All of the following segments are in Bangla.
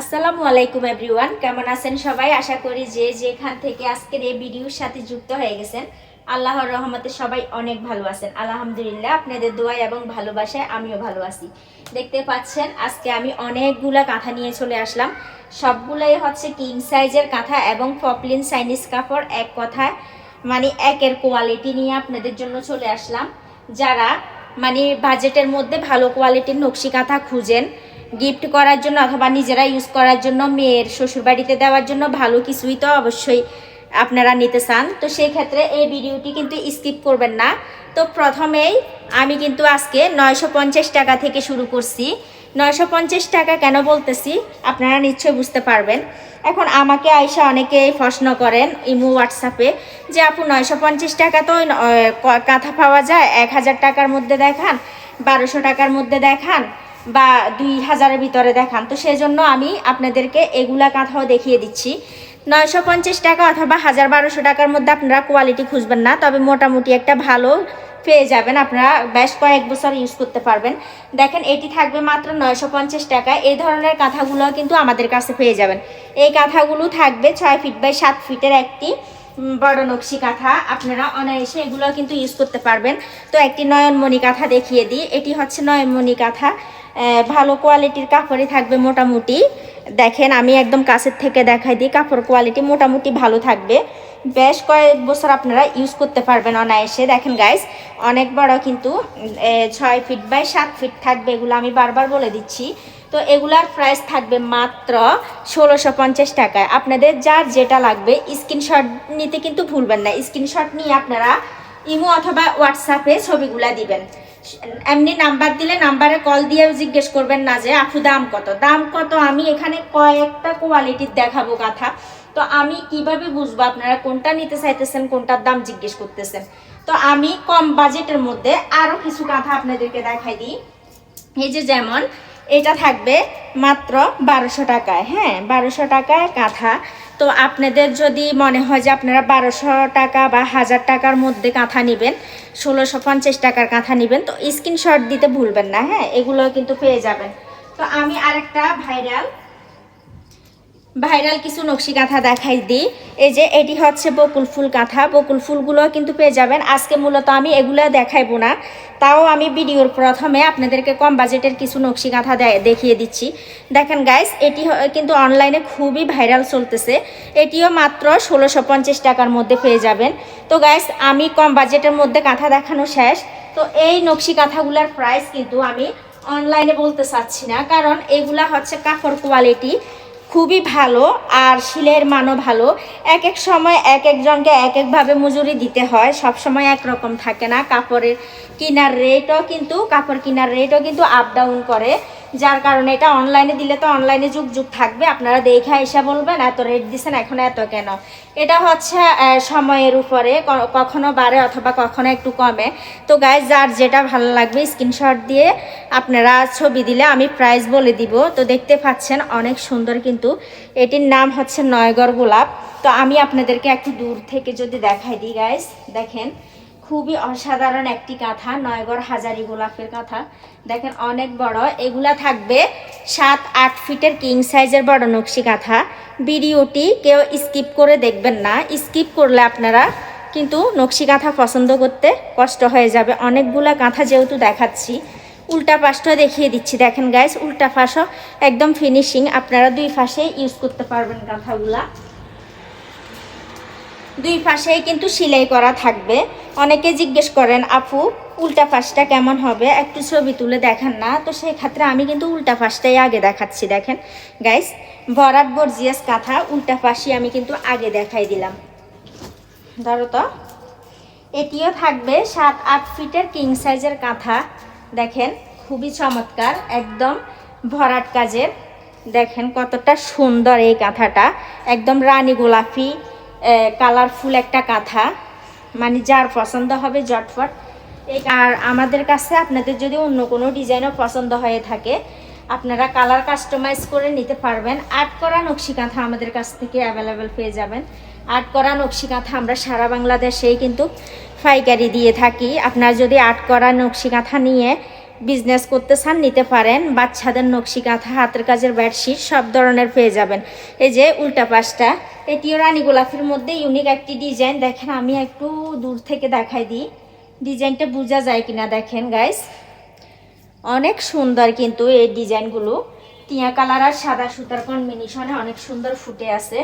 আসসালামু আলাইকুম এভরিওয়ান, কেমন আছেন সবাই? আশা করি যে যেখান থেকে আজকের এই ভিডিওর সাথে যুক্ত হয়ে গেছেন, আল্লাহর রহমতে সবাই অনেক ভালো আছেন। আলহামদুলিল্লাহ, আপনাদের দোয়াই এবং ভালোবাসায় আমিও ভালো আছি। দেখতে পাচ্ছেন, আজকে আমি অনেকগুলা কাঁথা নিয়ে চলে আসলাম। সবগুলাই হচ্ছে কিং সাইজের কাঁথা এবং পপলিন চাইনিজ কাপড় এক কথায় মানে একের কোয়ালিটি নিয়ে আপনাদের জন্য চলে আসলাম। যারা মানে বাজেটের মধ্যে ভালো কোয়ালিটির নকশি কাঁথা খুঁজেন গিফট করার জন্য অথবা নিজেরা ইউজ করার জন্য, মেয়ের শ্বশুরবাড়িতে দেওয়ার জন্য ভালো কিছুই তো অবশ্যই আপনারা নিতে চান। তো সেই ক্ষেত্রে এই ভিডিওটি কিন্তু স্কিপ করবেন না। তো প্রথমেই আমি কিন্তু আজকে নয়শো পঞ্চাশ টাকা থেকে শুরু করছি। নয়শো পঞ্চাশ টাকা কেন বলতেছি? আপনারা নিশ্চয়ই বুঝতে পারবেন। এখন আমাকে আইসা অনেকে প্রশ্ন করেন ইমো হোয়াটসঅ্যাপে যে, আপু, নয়শো পঞ্চাশ টাকা তো কাঁথা পাওয়া যায়? এক হাজার টাকার মধ্যে দেখান, বারোশো টাকার মধ্যে দেখান। বা দুই হাজারের ভিতরে দেখান। তো সেই জন্য আমি আপনাদেরকে এগুলা কাঁথাও দেখিয়ে দিচ্ছি। নয়শো পঞ্চাশ টাকা অথবা হাজার বারোশো টাকার মধ্যে আপনারা কোয়ালিটি খুঁজবেন না, তবে মোটামুটি একটা ভালো পেয়ে যাবেন। আপনারা বেশ কয়েক বছর ইউজ করতে পারবেন। দেখেন, এটি থাকবে মাত্র নয়শো পঞ্চাশ টাকা। এই ধরনের কাঁথাগুলো কিন্তু আমাদের কাছে পেয়ে যাবেন। এই কাঁথাগুলো থাকবে ছয় ফিট বাই সাত ফিটের একটি বড় নকশি কাঁথা। আপনারা অনায়াসে এগুলো কিন্তু ইউজ করতে পারবেন। তো একটি নয়নমণি কাঁথা দেখিয়ে দিই। এটি হচ্ছে নয়নমণি কাঁথা। ভালো কোয়ালিটির কাপড়ই থাকবে মোটামুটি। দেখেন, আমি একদম কাছের থেকে দেখাই দিই, কাপড় কোয়ালিটি মোটামুটি ভালো থাকবে। বেশ কয়েক বছর আপনারা ইউজ করতে পারবেন অনায়াসে। দেখেন গাইস অনেক বড় কিন্তু ছয় ফিট বাই সাত ফিট থাকবে, এগুলো আমি বারবার বলে দিচ্ছি। তো এগুলার প্রাইস থাকবে মাত্র ষোলোশো পঞ্চাশ টাকায়। আপনাদের যার যেটা লাগবে স্ক্রিনশট নিতে কিন্তু ভুলবেন না। স্ক্রিনশট নিয়ে আপনারা ইমো অথবা হোয়াটসঅ্যাপে ছবিগুলা দিবেন। এমনি নাম্বার দিলে নাম্বারে কল দিয়ে জিজ্ঞেস করবেন না যে, আপু, দাম কত? দাম কত? আমি এখানে কয়েকটা কোয়ালিটির দেখাবো কথা। তো আমি কীভাবে বুঝব আপনারা কোনটা নিতে চাইতেছেন, কোনটার দাম জিজ্ঞেস করতেছেন? তো আমি কম বাজেটের মধ্যে আরও কিছু কথা আপনাদেরকে দেখাই দিই। এই যে যেমন, এটা থাকবে মাত্র বারোশো টাকায় হ্যাঁ বারোশো টাকায় কাঁথা। তো আপনাদের যদি মনে হয় যে আপনারা বারোশো টাকা বা হাজার টাকার মধ্যে কাঁথা নেবেন, ষোলোশো পঞ্চাশ টাকার কাঁথা নেবেন, তো স্ক্রিনশট দিতে ভুলবেন না হ্যাঁ? এগুলো কিন্তু পেয়ে যাবেন। তো আমি আরেকটা ভাইরাল ভাইরাল কিছু নকশি কাঁথা দেখাই দিই। এই যে এটি হচ্ছে বকুল ফুল কাঁথা বকুল ফুলগুলো কিন্তু পেয়ে যাবেন। আজকে মূলত আমি এগুলো দেখাইবো না। তাও আমি ভিডিওর প্রথমে আপনাদেরকে কম বাজেটের কিছু নকশি কাঁথা দেখিয়ে দিচ্ছি। দেখেন গাইস এটি কিন্তু অনলাইনে খুবই ভাইরাল চলতেছে। এটিও মাত্র ষোলোশো পঞ্চাশ টাকার মধ্যে পেয়ে যাবেন। তো গাইস আমি কম বাজেটের মধ্যে কাঁথা দেখানো শেষ। তো এই নকশি কাঁথাগুলোর প্রাইস কিন্তু আমি অনলাইনে বলতে চাচ্ছি না। কারণ এগুলা হচ্ছে কাপড় কোয়ালিটি খুবই ভালো আর শিলের মানও ভালো। এক এক সময় এক একজনকে এক একভাবে মজুরি দিতে হয় সব সময় একরকম থাকে না। কাপড়ের কেনার রেটও কিন্তু, কাপড় কেনার রেটও কিন্তু আপ ডাউন করে। যার কারণে এটা অনলাইনে দিলে তো অনলাইনে যুগ যুগ থাকবে। আপনারা দেখা এসে বলবেন, এত রেট দিচ্ছেন এখন এত কেন? এটা হচ্ছে সময়ের উপরে কখনো বাড়ে অথবা কখনো একটু কমে। তো গায়ে যার যেটা ভালো লাগবে স্ক্রিনশট দিয়ে আপনারা ছবি দিলে আমি প্রাইস বলে দিব। তো দেখতে পাচ্ছেন, অনেক সুন্দর কিন্তু। এটির নাম হচ্ছে নয়গড় গোলাপ। তো আমি আপনাদেরকে একটু দূর থেকে যদি দেখাই দিই গাইস দেখেন। খুবই অসাধারণ একটি কাঁথা, নয়গড় হাজারি গোলাপের কাঁথা। দেখেন অনেক বড়, এগুলা থাকবে সাত, আট ফিটের কিং সাইজের বড় নকশি কাঁথা। ভিডিওটি কেউ স্কিপ করে দেখবেন না। স্কিপ করলে আপনারা কিন্তু নকশি কাঁথা পছন্দ করতে কষ্ট হয়ে যাবে। অনেকগুলা কাঁথা যেহেতু দেখাচ্ছি, উল্টা পাশটাও দেখিয়ে দিচ্ছি। দেখেন গাইস উল্টা পাশও একদম ফিনিশিং আপনারা দুই পাশে ইউজ করতে পারবেন কাঁথাগুলা। দুই পাশেই কিন্তু সেলাই করা থাকবে। অনেকে জিজ্ঞেস করেন, আপু, উল্টা পাশটা কেমন হবে? একটু ছবি তুলে দেখান না? তো সেই ক্ষেত্রে আমি কিন্তু উল্টা পাশটাই আগে দেখাচ্ছি, দেখেন। গাইস বরাত বর্জিয়াস কাঁথা, উল্টা পাশই আমি কিন্তু আগে দেখাই দিলাম। ধরো তো, এটিও থাকবে সাত, আট ফিটের কিং সাইজের কাঁথা। দেখেন, খুবই চমৎকার, একদম ভরাট কাজের। দেখেন কতটা সুন্দর এই কাঁথাটা। একদম রানী গোলাপি কালারফুল একটা কাঁথা। মানে যার পছন্দ হবে জটফট আর আমাদের কাছে আপনাদের যদি অন্য কোনো ডিজাইনও পছন্দ হয়ে থাকে, আপনারা কালার কাস্টমাইজ করে নিতে পারবেন। আর্ট করা নকশি কাঁথা আমাদের কাছ থেকে অ্যাভেলেবেল পেয়ে যাবেন। আর্ট করা নকশি কাঁথা আমরা সারা বাংলাদেশেই কিন্তু পাইকারি দিয়ে থাকি। আপনার যদি আর্ট করা নকশি কাঁথা নিয়ে বিজনেস করতে চান, নিতে পারেন। বাচ্চাদের নকশি কাঁথা হাতের কাজের বেডশিট সব ধরনের পেয়ে যাবেন। এই যে উল্টা পাশটা এটিও রানী গোলাপের মধ্যে ইউনিক একটি ডিজাইন দেখেন, আমি একটু দূর থেকে দেখাই দিই। ডিজাইনটা বোঝা যায় কিনা দেখেন গাইস অনেক সুন্দর কিন্তু এই ডিজাইনগুলো টিয়া কালার আর সাদা সুতার কম্বিনেশনে অনেক সুন্দর ফুটে আছে।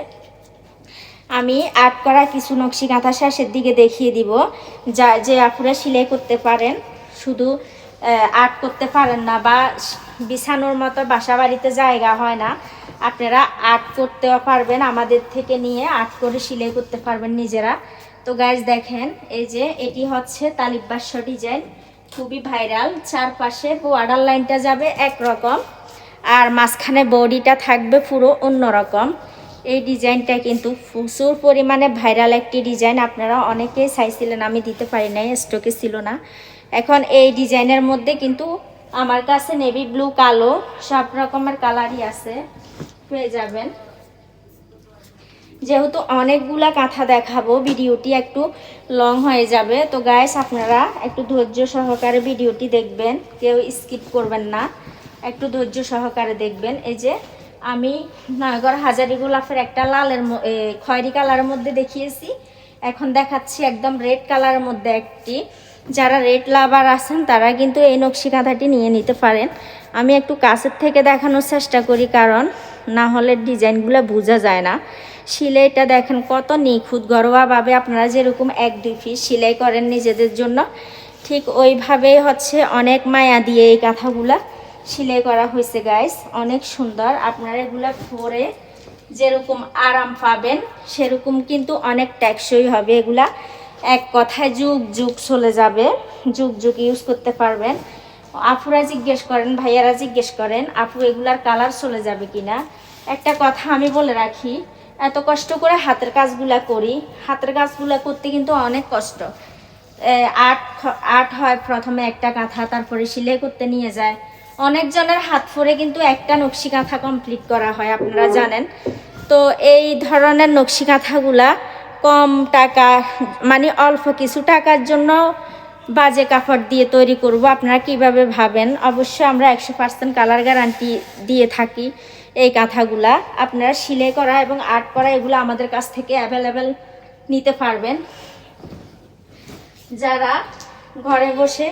আমি আর্ট করা কিছু নকশি কাঁথা দিকে দেখিয়ে দিব। যা, যে আপুরা সেলাই করতে পারেন, শুধু আর্ট করতে পারেন না বা বিছানোর মতো বাসা বাড়িতে জায়গা হয় না। আপনারা আর্ট করতেও পারবেন, আমাদের থেকে নিয়ে আর্ট করে সেলাই করতে পারবেন নিজেরা। তো গাইজ দেখেন, এই যে এটি হচ্ছে তালিবাস্য ডিজাইন খুবই ভাইরাল চারপাশে বর্ডার লাইনটা যাবে একরকম আর মাঝখানে বডিটা থাকবে পুরো অন্যরকম। এই ডিজাইনটা কিন্তু প্রচুর পরিমাণে ভাইরাল একটি ডিজাইন আপনারা অনেকেই চাইছিলেন, আমি দিতে পারি নাই স্টকে ছিল না। এখন এই ডিজাইনের মধ্যে কিন্তু আমার কাছে নেভি ব্লু কালো, সব রকমের কালারই আছে, পেয়ে যাবেন। যেহেতু অনেকগুলা কাঁথা দেখাবো, ভিডিওটি একটু লং হয়ে যাবে, তো গাইস আপনারা একটু ধৈর্য সহকারে ভিডিওটি দেখবেন, কেউ স্কিপ করবেন না, একটু ধৈর্য সহকারে দেখবেন। এই যে আমি নয়গড় হাজারি গোলাপের একটা লালের খয়েরি কালারের মধ্যে দেখিয়েছি, এখন দেখাচ্ছি একদম রেড কালারের মধ্যে একটি। যারা রেড লাভার আছেন, তারা কিন্তু এই নকশি কাঁথাটি নিয়ে নিতে পারেন। আমি একটু কাছের থেকে দেখানোর চেষ্টা করি, কারণ না হলে ডিজাইনগুলো বোঝা যায় না। সিলাইটা দেখেন কত নিখুঁত, ঘরোয়াভাবে আপনারা যেরকম এক, দুই পিস সিলাই করেন নিজেদের জন্য, ঠিক ওইভাবেই হচ্ছে অনেক মায়া দিয়ে এই কাঁথাগুলা সিলাই করা হয়েছে গাইস অনেক সুন্দর। আপনারা এগুলা পরে যেরকম আরাম পাবেন, সেরকম কিন্তু অনেক টেকসই হবে এগুলা। এক কথায় যুগ যুগ চলে যাবে। যুগ যুগ ইউজ করতে পারবেন। আপুরা জিজ্ঞেস করেন, ভাইয়ারা জিজ্ঞেস করেন আপু এগুলার কালার চলে যাবে কিনা? একটা কথা আমি বলে রাখি, এত কষ্ট করে হাতের কাজগুলা করি, হাতের কাজগুলা করতে কিন্তু অনেক কষ্ট। খ- আট হয় প্রথমে একটা কাঁথা তারপরে সিলাই করতে নিয়ে যায়। অনেকজনের হাত ফোরে কিন্তু একটা নকশি কাঁথা কমপ্লিট করা হয়, আপনারা জানেন। তো এই ধরনের নকশি কাঁথাগুলা কম টাকা মানে অল্প কিছু টাকার জন্য বাজে কাপড় দিয়ে তৈরি করব। আপনারা কীভাবে ভাবেন? অবশ্যই আমরা একশো পার্সেন্ট কালার গ্যারান্টি দিয়ে থাকি এই কাঁথাগুলা। আপনারা সিলাই করা এবং আর্ট করা এগুলো আমাদের কাছ থেকে অ্যাভেলেবেল নিতে পারবেন। যারা ঘরে বসে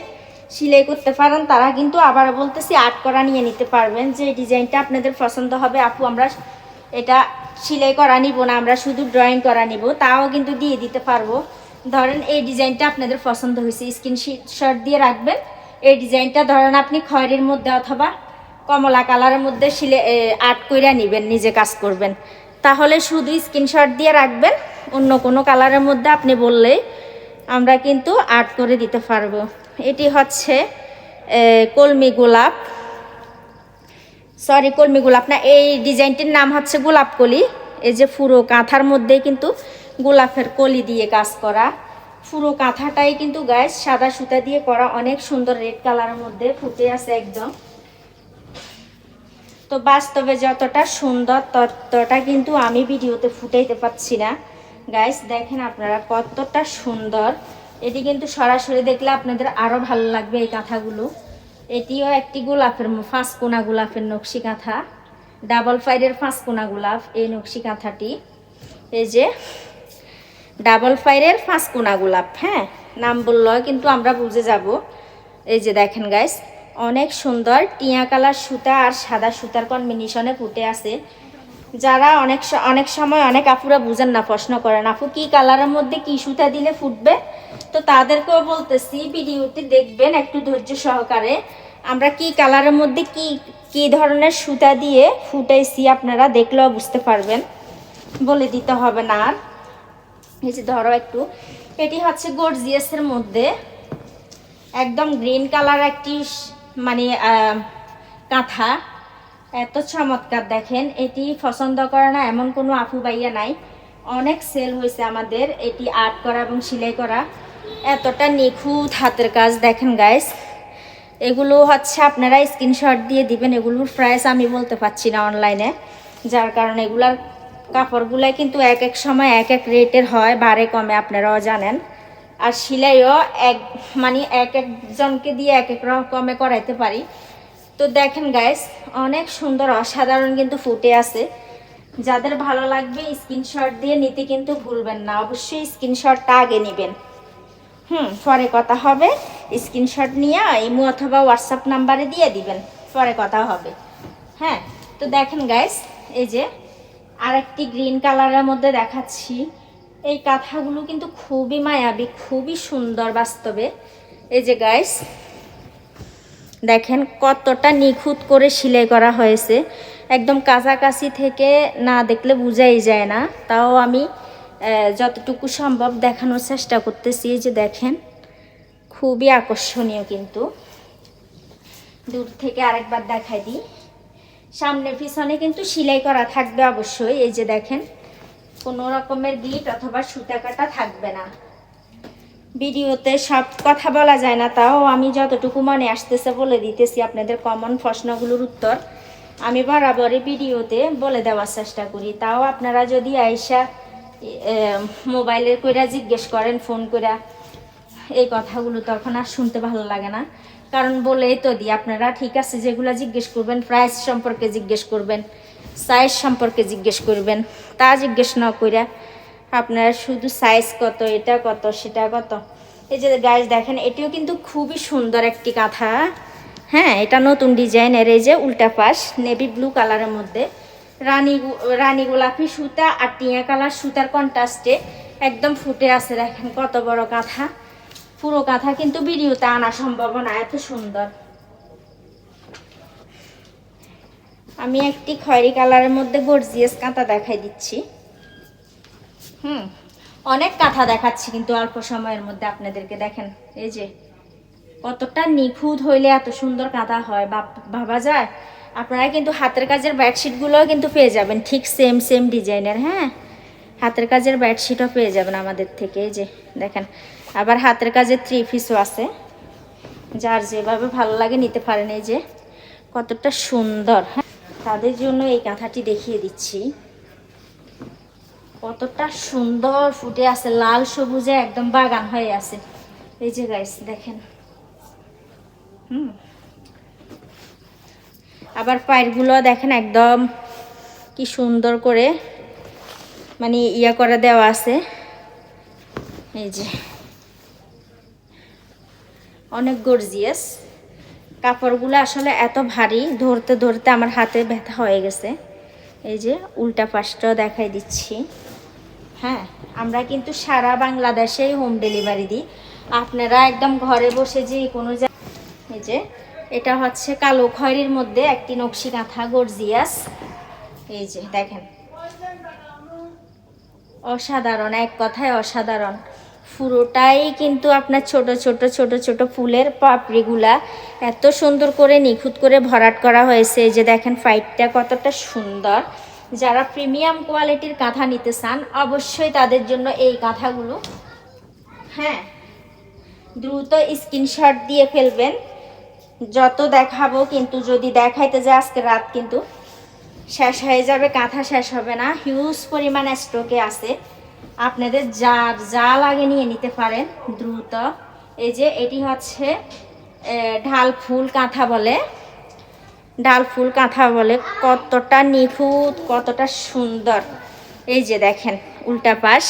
সিলাই করতে পারেন, তারা কিন্তু আবার বলতেছি আর্ট করা নিয়ে নিতে পারবেন। যে ডিজাইনটা আপনাদের পছন্দ হবে, আপু, আমরা এটা সেলাই করা নিব না, আমরা শুধু ড্রয়িং করা নিব, তাও কিন্তু দিয়ে দিতে পারব। ধরেন এই ডিজাইনটা আপনাদের পছন্দ হয়েছে স্ক্রিনশট দিয়ে রাখবেন। এই ডিজাইনটা ধরেন আপনি খয়েরির মধ্যে অথবা কমলা কালারের মধ্যে সিলে আর্ট কইরা নেবেন, নিজে কাজ করবেন। তাহলে শুধু স্ক্রিনশট দিয়ে রাখবেন, অন্য কোনো কালারের মধ্যে আপনি বললেই আমরা কিন্তু আর্ট করে দিতে পারব। এটি হচ্ছে কলমি গোলাপ। সরি কলমি গোলাপ না এই ডিজাইনটির নাম হচ্ছে গোলাপ কলি। এই যে ফুরো কাঁথার মধ্যেই কিন্তু গোলাপের কলি দিয়ে কাজ করা। পুরো কাঁথাটাই কিন্তু গায়ে সাদা সুতা দিয়ে করা, অনেক সুন্দর রেড কালারের মধ্যে ফুটে আছে একদম। তো বাস্তবে যতটা সুন্দর ততটা কিন্তু আমি ভিডিওতে ফুটাইতে পারছি না। গাইস দেখেন আপনারা কতটা সুন্দর। এটি কিন্তু সরাসরি দেখলে আপনাদের আরও ভালো লাগবে এই কাঁথাগুলো। এটিও একটি গোলাপের ফাঁস কোনা গোলাপের নকশি কাঁথা ডাবল ফাইডের ফাঁস কোনা গোলাপ এই নকশি কাঁথাটি এই যে, ডাবল ফাইডের ফাঁস কোনা গোলাপ হ্যাঁ? নাম বলল, কিন্তু আমরা বুঝে যাব। এই যে দেখেন গাইস অনেক সুন্দর টিয়া কালার সুতা আর সাদা সুতার কম্বিনেশনে ফুটে আছে। যারা অনেক অনেক সময় অনেক আপুরা বুঝেন না, প্রশ্ন করেন, আপু, কি কালারের মধ্যে কি সুতা দিলে ফুটবে? তো তাদেরকেও বলতেছি, ভিডিওটি দেখবেন একটু ধৈর্য সহকারে। আমরা কি কালারের মধ্যে কি কি ধরনের সুতা দিয়ে ফুটাইছি আপনারা দেখলেও বুঝতে পারবেন। বলে দিতে হবে না আর। এই যে ধরো একটু, এটি হচ্ছে গর্জিয়াসের মধ্যে একদম গ্রিন কালার একটি মানে কাঁথা। এত চমৎকার, দেখেন, এটি পছন্দ করে না, এমন কোনো আপু বাইয়া নাই। অনেক সেল হয়েছে আমাদের, এটি আর্ট করা এবং সেলাই করা। এতটা নিখুঁত হাতের কাজ, দেখেন গাইস এগুলো হচ্ছে আপনারা স্ক্রিনশট দিয়ে দিবেন, এগুলোর প্রাইস আমি বলতে পারছি না অনলাইনে যার কারণে এগুলার কাপড়গুলাই কিন্তু এক এক সময় এক এক রেটের হয় বারে কমে, আপনারাও জানেন। আর সেলাইও এক মানে এক একজনকে দিয়ে এক এক রকমে করাইতে পারি। তো দেখেন গাইস অনেক সুন্দর, অসাধারণ কিন্তু ফুটে আছে। যাদের ভালো লাগবে স্ক্রিনশট দিয়ে নিতে কিন্তু ভুলবেন না, অবশ্যই স্ক্রিনশটটা আগে নেবেন। হুম, পরে কথা হবে। স্ক্রিনশট নিয়ে ইমো অথবা হোয়াটসঅ্যাপ নাম্বারে দিয়ে দিবেন, পরে কথা হবে। হ্যাঁ তো দেখেন গাইস এই যে আরেকটি গ্রিন কালারের মধ্যে দেখাচ্ছি। এই কাঁথাগুলো কিন্তু খুবই মায়াবী, খুবই সুন্দর বাস্তবে। এই যে গাইস দেখেন কতটা নিখুঁত করে সেলাই করা হয়েছে। একদম কাছাকাছি থেকে না দেখলে বোঝাই যায় না। তাও আমি যতটুকু সম্ভব দেখানোর চেষ্টা করতেছি যে দেখেন, খুবই আকর্ষণীয় কিন্তু। দূর থেকে আরেকবার দেখাই দিই। সামনে পিছনে কিন্তু সেলাই করা থাকবে অবশ্যই। এই যে দেখেন, কোনো রকমের গিট অথবা সুতা কাটা থাকবে না। ভিডিওতে সব কথা বলা যায় না, তাও আমি যতটুকু মনে আসতেছে বলে দিতেছি আপনাদের কমন প্রশ্নগুলোর উত্তর। আমি বরাবরই ভিডিওতে বলে দেওয়ার চেষ্টা করি। তাও আপনারা যদি আইসা মোবাইলের কইরা জিজ্ঞেস করেন, ফোন কইরা, এই কথাগুলো তখন আর শুনতে ভালো লাগে না। কারণ বলেই তো দিই, আপনারা ঠিক আছে যেগুলো জিজ্ঞেস করবেন প্রাইস সম্পর্কে জিজ্ঞেস করবেন সাইজ সম্পর্কে জিজ্ঞেস করবেন, তা জিজ্ঞেস না কইরা আপনার শুধু সাইজ কত, এটা কত, সেটা কত। এই যে গাইজ দেখেন, এটিও কিন্তু খুবই সুন্দর একটি কাঁথা। হ্যাঁ এটা নতুন ডিজাইনের, এই যে উল্টা পাশ নেভি ব্লু কালারের মধ্যে। রানী রানী গোলাপি সুতা আর টিয়া কালার সুতার কন্ট্রাস্টে একদম ফুটে আছে, দেখেন কত বড় কাঁথা। পুরো কাঁথা কিন্তু ভিডিওতে আনা সম্ভব না, এত সুন্দর। আমি একটি খয়েরি কালারের মধ্যে গর্জিয়াস কাঁথা দেখাই দিচ্ছি। হুম, অনেক কাঁথা দেখাচ্ছি কিন্তু অল্প সময়ের মধ্যে আপনাদেরকে দেখেন, এই যে, কতটা নিখুঁত হইলে এত সুন্দর কাঁথা হয় ভাবা যায়? আপনারা কিন্তু হাতের কাজের বেডশিটগুলোও কিন্তু পেয়ে যাবেন, ঠিক সেম সেম ডিজাইনের হ্যাঁ? হাতের কাজের বেডশিটও পেয়ে যাবেন আমাদের থেকে, এই যে, দেখেন, আবার হাতের কাজের থ্রি পিসও আছে, যার যেভাবে ভালো লাগে নিতে পারেন, এই যে, কতটা সুন্দর হ্যাঁ? তাদের জন্য এই কাঁথাটি দেখিয়ে দিচ্ছি। কতটা সুন্দর ফুটে আছে, লাল সবুজে একদম বাগান হয়ে আছে। এই যে গাইস দেখেন। হুম। আবার পায়েরগুলো দেখেন একদম কি সুন্দর করে মানে ইয়া করে দেওয়া আছে। এই যে। অনেক গর্জিয়াস কাপড়গুলো আসলে এত ভারী, ধরতে ধরতে আমার হাতে ব্যথা হয়ে গেছে। এই যে উল্টা পাশটাও দেখাই দিচ্ছি। হ্যাঁ আমরা কিন্তু সারা বাংলাদেশেই হোম ডেলিভারি দিই। আপনারা একদম ঘরে বসে যে কোনো এই যে, এটা হচ্ছে কালো খয়েরির মধ্যে একটি নকশি কাঁথা গর্জিয়াস। এই যে, দেখেন। অসাধারণ, এক কথায় অসাধারণ। পুরোটাই কিন্তু আপনার ছোট ছোট ছোট ছোট ফুলের পাপড়িগুলা। এত সুন্দর করে নিখুঁত করে ভরাট করা হয়েছে। যে দেখেন ফাইটটা কতটা সুন্দর। যারা প্রিমিয়াম কোয়ালিটির কাঁথা নিতে চান, অবশ্যই তাদের জন্য এই কাঁথাগুলো। হ্যাঁ দ্রুত স্ক্রিনশট দিয়ে ফেলবেন। যত দেখাবো কিন্তু যদি দেখাইতে যায় আজকে রাত কিন্তু শেষ হয়ে যাবে, কাঁথা শেষ হবে না। হিউজ পরিমাণ স্টকে আছে। আপনাদের যা যা লাগে নিয়ে নিতে পারেন দ্রুত। এই যে এটি হচ্ছে ঢাল ফুল কাঁথা বলে। ডাল ফুল কাঁথা বলে, কতটা নিখুঁত, কতটা সুন্দর। এই যে দেখেন, উল্টা পাশ।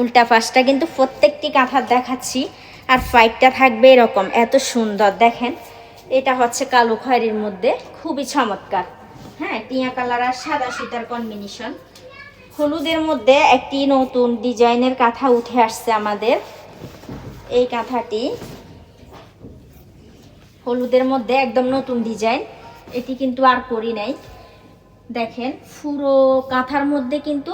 উল্টা পাশটা কিন্তু প্রত্যেকটি কাঁথার দেখাচ্ছি, আর ফাইটটা থাকবে এরকম, এত সুন্দর। দেখেন, এটা হচ্ছে কালো খয়েরির মধ্যে, খুবই চমৎকার। হ্যাঁ টিয়া কালার আর সাদা সুতার কম্বিনেশন হলুদের মধ্যে একটি নতুন ডিজাইনের কাঁথা উঠে আসছে আমাদের। এই কাঁথাটি হলুদের মধ্যে একদম নতুন ডিজাইন। এটি কিন্তু আর করি নাই। দেখেন পুরো কাঁথার মধ্যে কিন্তু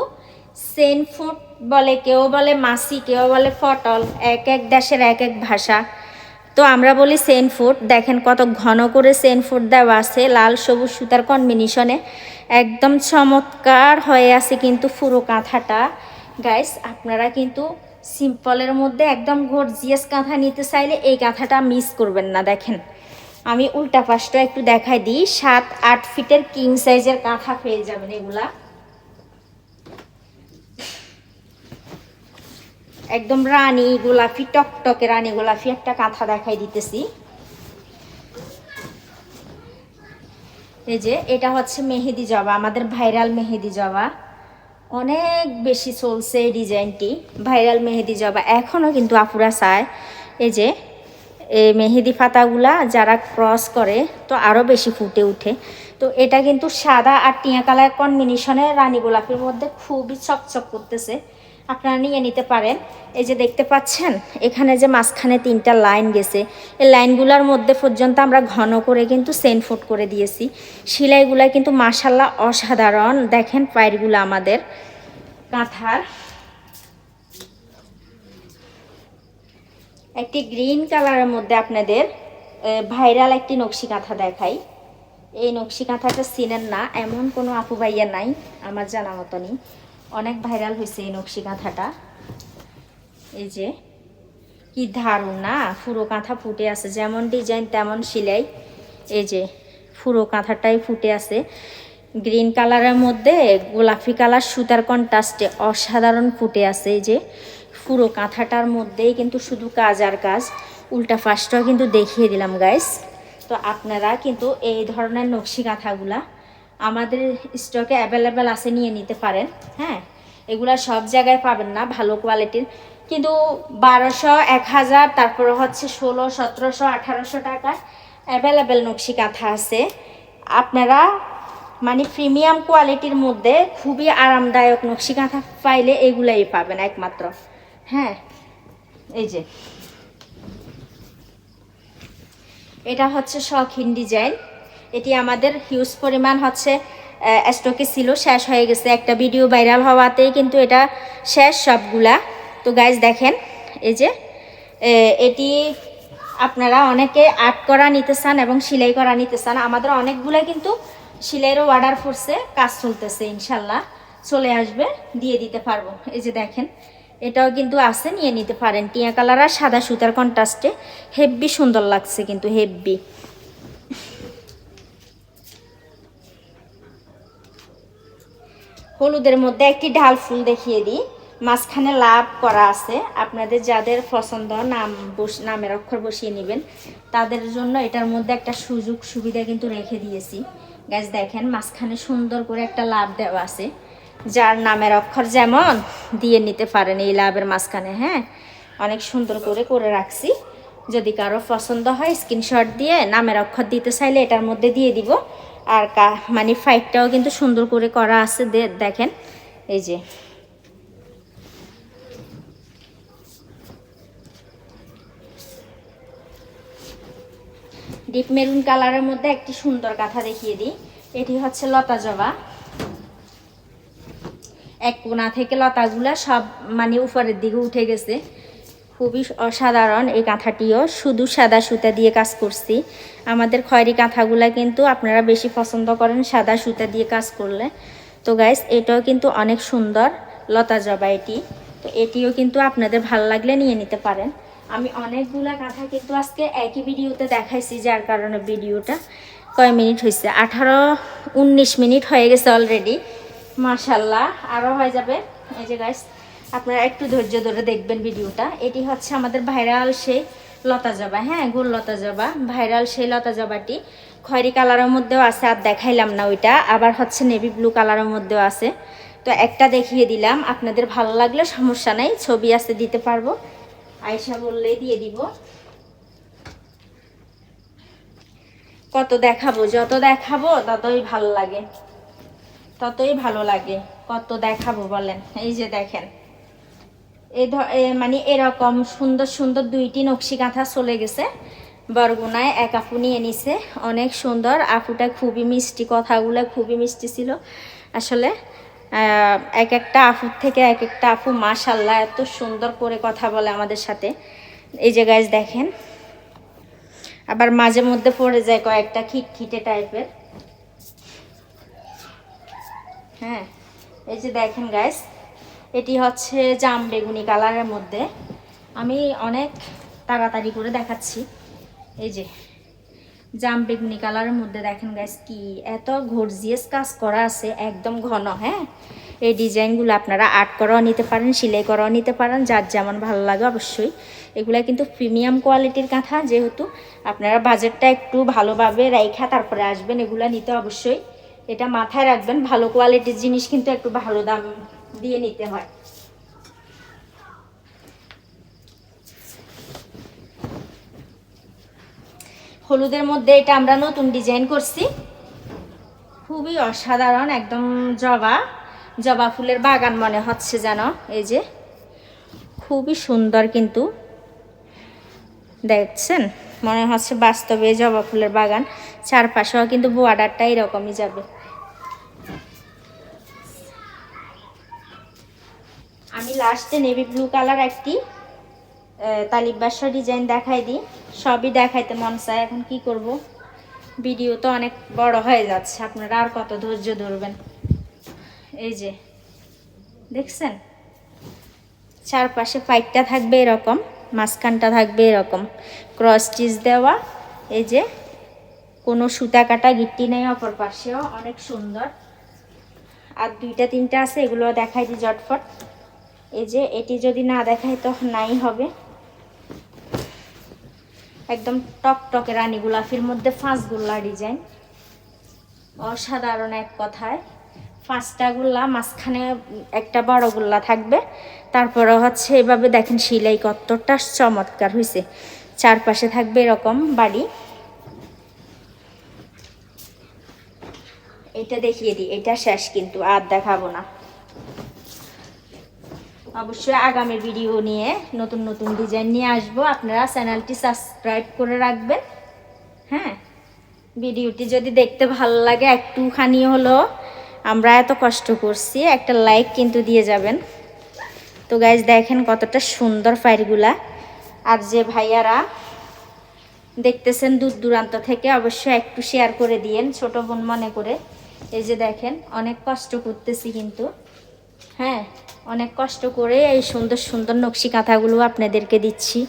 সেন ফুট বলে, কেউ বলে মাসি, কেউ বলে ফটল, এক এক দেশের এক এক ভাষা। তো আমরা বলি সেন ফুট। দেখেন কত ঘন করে সেন ফুট দেওয়া আছে, লাল সবুজ সুতার কম্বিনেশনে একদম চমৎকার হয়ে আছে কিন্তু পুরো কাঁথাটা। গাইস আপনারা কিন্তু সিম্পলের মধ্যে একদম গর্জিয়াস কাঁথা নিতে চাইলে এই কাঁথাটা মিস করবেন না, দেখেন। আমি উল্টা পাশটা একটু দেখাই দিই। সাত, আট ফিটের কিং সাইজের কাঁথা পেয়ে যাবেন এগুলা। একদম রানী গোলাপি, টকটকে রানী গোলাপি একটা কাঁথা দেখাই দিতেছি। এই যে, এটা হচ্ছে মেহেদি জবা, আমাদের ভাইরাল মেহেদি জবা। অনেক বেশি চলছে এই ডিজাইনটি, ভাইরাল মেহেদি জবা। এখনও কিন্তু আপুরা চায়। এই যে এই মেহেদি পাতাগুলা যারা ক্রস করে, তো আরও বেশি ফুটে উঠে। তো এটা কিন্তু সাদা আর টিয়া কালার কম্বিনেশনে রানী গোলাপের মধ্যে খুবই চকচক করতেছে। আপনারা নিয়ে নিতে পারেন। এই যে দেখতে পাচ্ছেন, এখানে যে মাঝখানে তিনটা লাইন গেছে। এই লাইনগুলোর মধ্যে পর্যন্ত আমরা ঘন করে কিন্তু সেন ফুট করে দিয়েছি। সেলাইগুলা কিন্তু মাসাল্লাহ অসাধারণ। দেখেন পায়েরগুলো আমাদের। কাঁথার। একটি গ্রিন কালারের মধ্যে আপনাদের ভাইরাল একটি নকশি কাঁথা দেখাই। এই নকশি কাঁথাটা চিনেন না, এমন কোনো আপু ভাইয়া নাই, আমার জানা মতনই। অনেক ভাইরাল হয়েছে এই নকশি কাঁথাটা এই যে, কি ধারুন না, ফুরো কাঁথা ফুটে আছে, যেমন ডিজাইন তেমন সেলাই। এই যে, ফুরো কাঁথাটাই ফুটে আছে। গ্রিন কালারের মধ্যে গোলাপি কালার, সুতার কন্ট্রাস্টে অসাধারণ ফুটে আছে, এই যে। পুরো কাঁথাটার মধ্যেই কিন্তু শুধু কাজ আর কাজ। উল্টা ফার্স্টটাও কিন্তু দেখিয়ে দিলাম গাইস তো আপনারা কিন্তু এই ধরনের নকশি কাঁথাগুলা আমাদের স্টকে অ্যাভেলেবেল আছে নিয়ে নিতে পারেন হ্যাঁ? এগুলা সব জায়গায় পাবেন না, ভালো কোয়ালিটির কিন্তু বারোশো এক হাজার তারপরে হচ্ছে ষোলো, সতেরোশো, আঠারোশো টাকা অ্যাভেলেবেল নকশি কাঁথা আছে। আপনারা মানে প্রিমিয়াম কোয়ালিটির মধ্যে খুবই আরামদায়ক নকশি কাঁথা পাইলে এগুলাই পাবেন একমাত্র। হ্যাঁ এই যে। এটা হচ্ছে শখিন ডিজাইন এটি আমাদের হিউজ পরিমাণ হচ্ছে স্টকে ছিল, শেষ হয়ে গেছে। একটা ভিডিও ভাইরাল হওয়াতেই কিন্তু এটা শেষ সবগুলা। তো গাইজ দেখেন, এই যে এটি আপনারা অনেকে আর্ট করা নিতে চান এবং সেলাই করা নিতে চান। আমাদের অনেকগুলা কিন্তু সেলাইয়েরও অর্ডার করছে, কাজ চলতেছে, ইনশাল্লাহ। চলে আসবে, দিয়ে দিতে পারব। এই যে দেখেন এটাও কিন্তু আছে, নিয়ে নিতে পারেন। টিয়া কালার আর সাদা সুতার কন্ট্রাস্টে হেব্বি সুন্দর লাগছে কিন্তু, হেব্বি। হলুদের মধ্যে একটি ঢাল ফুল দেখিয়ে দিই। মাঝখানে লাভ করা আছে। আপনাদের যাদের পছন্দ, নাম বস নামের অক্ষর বসিয়ে নেবেন। তাদের জন্য এটার মধ্যে একটা সুযোগ সুবিধা কিন্তু রেখে দিয়েছি। গ্যাস দেখেন, মাঝখানে সুন্দর করে একটা লাভ দেওয়া আছে। যার নামের অক্ষর যেমন, দিয়ে নিতে পারেন এই লাভের মাঝখানে হ্যাঁ? অনেক সুন্দর করে করে রাখছি। যদি কারও পছন্দ হয় স্ক্রিনশট দিয়ে নামের অক্ষর দিতে চাইলে এটার মধ্যে দিয়ে দিব। আর কা মানে ফাইটটাও কিন্তু সুন্দর করে করা আছে দেখেন, এই যে। ডিপ মেরুন কালারের মধ্যে একটি সুন্দর কাঁথা দেখিয়ে দিই। এটি হচ্ছে লতা জবা। এক কোনা থেকে লতাগুলা সব মানে উপরের দিকে উঠে গেছে। খুবই অসাধারণ এই কাঁথাটিও। শুধু সাদা সুতা দিয়ে কাজ করছি। আমাদের খয়েরি কাঁথাগুলা কিন্তু আপনারা বেশি পছন্দ করেন সাদা সুতা দিয়ে কাজ করলে। তো গাইস এটাও কিন্তু অনেক সুন্দর লতা জবা এটি। তো এটিও কিন্তু আপনাদের ভালো লাগলে নিয়ে নিতে পারেন। আমি অনেকগুলা কাঁথা কিন্তু আজকে একই ভিডিওতে দেখাইছি, যার কারণে ভিডিওটা কয় মিনিট হয়েছে আঠারো, উনিশ মিনিট হয়ে গেছে অলরেডি মাশাল্লাহ আরও হয়ে যাবে। এই যে গাইস আপনারা একটু ধৈর্য ধরে দেখবেন ভিডিওটা। এটি হচ্ছে আমাদের ভাইরাল সেই লতা জবা হ্যাঁ গোল লতা জবা। ভাইরাল সেই লতা জবাটি খয়েরি কালারের মধ্যেও আছে, আর দেখাইলাম না ওইটা। আবার হচ্ছে নেভি ব্লু কালারের মধ্যেও আছে। তো একটা দেখিয়ে দিলাম, আপনাদের ভালো লাগলে সমস্যা নেই, ছবি আছে দিতে পারব। আয়সা বললেই দিয়ে দিব। কত দেখাবো, যত দেখাবো ততই ভালো লাগে। ততই ভালো লাগে। কত দেখাবো বলেন? এই যে দেখেন। এই মানে এরকম সুন্দর সুন্দর দুইটি নকশি কাঁথা চলে গেছে। বরগুনায় এক আপু নিয়ে নিছে। অনেক সুন্দর। আপুটা খুবই মিষ্টি, কথাগুলো খুবই মিষ্টি ছিল। আসলে এক একটা আপুর থেকে এক একটা আপু মাশাল্লাহ এত সুন্দর করে কথা বলে আমাদের সাথে। এই যে গাছ দেখেন। আবার মাঝে মধ্যে পড়ে যায় কয়েকটা খিটখিটে টাইপের হ্যাঁ এই যে দেখেন গাইস এটি হচ্ছে জাম বেগুনি কালারের মধ্যে। আমি অনেক তাড়াতাড়ি করে দেখাচ্ছি। এই যে, জাম বেগুনি কালারের মধ্যে দেখেন গাইস কি, এত ঘরজিয়াস কাজ করা আছে, একদম ঘন হ্যাঁ? এই ডিজাইনগুলো আপনারা আর্ট করাও নিতে পারেন, সেলাই করাও নিতে পারেন, যার যেমন ভালো লাগে অবশ্যই। এগুলো কিন্তু প্রিমিয়াম কোয়ালিটির কাঁথা, যেহেতু আপনারা বাজেটটা একটু ভালোভাবে রাইখা তারপরে আসবেন, এগুলো নিতে অবশ্যই। এটা মাথায় রাখবেন, ভালো কোয়ালিটির জিনিস কিন্তু একটু ভালো দাম দিয়ে নিতে হয়। হলুদের মধ্যে এটা আমরা নতুন ডিজাইন করছি। খুবই অসাধারণ, একদম জবা জবা ফুলের বাগান মনে হচ্ছে যেন, এই যে। খুবই সুন্দর কিন্তু। দেখছেন? মনে হচ্ছে বাস্তবে জবা ফুলের বাগান, চারপাশেও কিন্তু বর্ডারটা এরকমই যাবে আমি লাস্টে নেভি ব্লু কালার একটি তালিবাস ডিজাইন দেখাই দিই। সবই দেখাইতে মন চায়, এখন কি করব? ভিডিও তো অনেক বড় হয়ে যাচ্ছে, আপনারা আর কত ধৈর্য ধরবেন। এই যে, দেখছেন? চারপাশে পাইপটা থাকবে এরকম, মাঝখানটা থাকবে এরকম। ক্রস স্টিচ দেওয়া, এই যে, কোনো সুতা কাটা গিট্টি নেই অপর পাশেও, অনেক সুন্দর। আর দুইটা তিনটা আছে, এগুলো দেখাই দিই জটফট এই যে এটি যদি না দেখায় তো নাই হবে। একদম টক টকে রানী গোলাপির মধ্যে ফাঁস গোল্লা ডিজাইন। অসাধারণ এক কথায়। পাঁচটা গোল্লা, মাঝখানে একটা বড় গোল্লা থাকবে। তারপরে হচ্ছে এভাবে দেখেন সিলাই কতটা চমৎকার হয়েছে চারপাশে থাকবে এরকম বাড়ি। এটা দেখিয়ে দিই, এটা শেষ কিন্তু, আর দেখাবো না। অবশ্যই আগামী ভিডিও নিয়ে নতুন নতুন ডিজাইন নিয়ে আসব। আপনারা চ্যানেলটি সাবস্ক্রাইব করে রাখবেন। হ্যাঁ ভিডিওটি যদি দেখতে ভালো লাগে একটুখানি হলো আমরা এত কষ্ট করছি, একটা লাইক কিন্তু দিয়ে যাবেন। তো গাইজ দেখেন কতটা সুন্দর ফাইলগুলা আর যে ভাইয়ারা দেখতেছেন দূর দূরান্ত থেকে, অবশ্যই একটু শেয়ার করে দিয়েন, ছোট বোন মনে করে। এই যে দেখেন, অনেক কষ্ট করতেছি কিন্তু। হ্যাঁ অনেক কষ্ট করে এই সুন্দর সুন্দর নকশি কাঁথাগুলো আপনাদেরকে দিচ্ছি।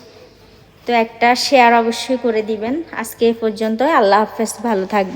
তো একটা শেয়ার অবশ্যই করে দিবেন। আজকে এ পর্যন্ত আল্লাহ হাফেজ। ভালো থাকবে